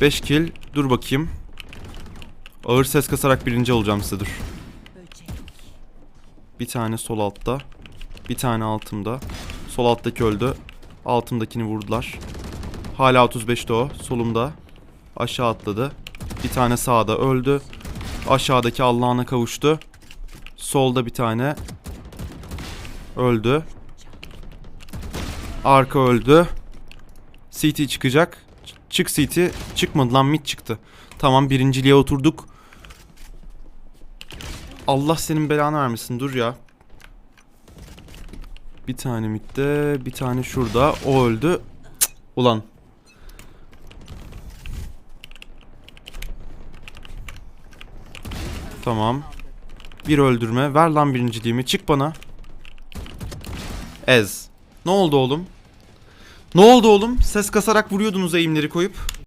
5 kill. Dur bakayım. Ağır ses kasarak birinci olacağım size dur. Bir tane sol altta. Bir tane altımda. Sol alttaki öldü. Altımdakini vurdular. Hala 35'te o. Solumda. Aşağı atladı. Bir tane sağda öldü. Aşağıdaki Allah'ına kavuştu. Solda bir tane. Öldü. Arka öldü. CT çıkacak. Çık CT. Çıkmadı lan mid çıktı. Tamam birinciliğe oturduk. Allah senin belanı vermesin dur ya. Bir tane midde, bir tane şurada. O öldü. Cık, ulan. Tamam. Bir öldürme. Ver lan birinciliğimi. Çık bana. Ez. Ne oldu oğlum? Ne oldu oğlum? Ses kasarak vuruyordunuz eğimleri koyup.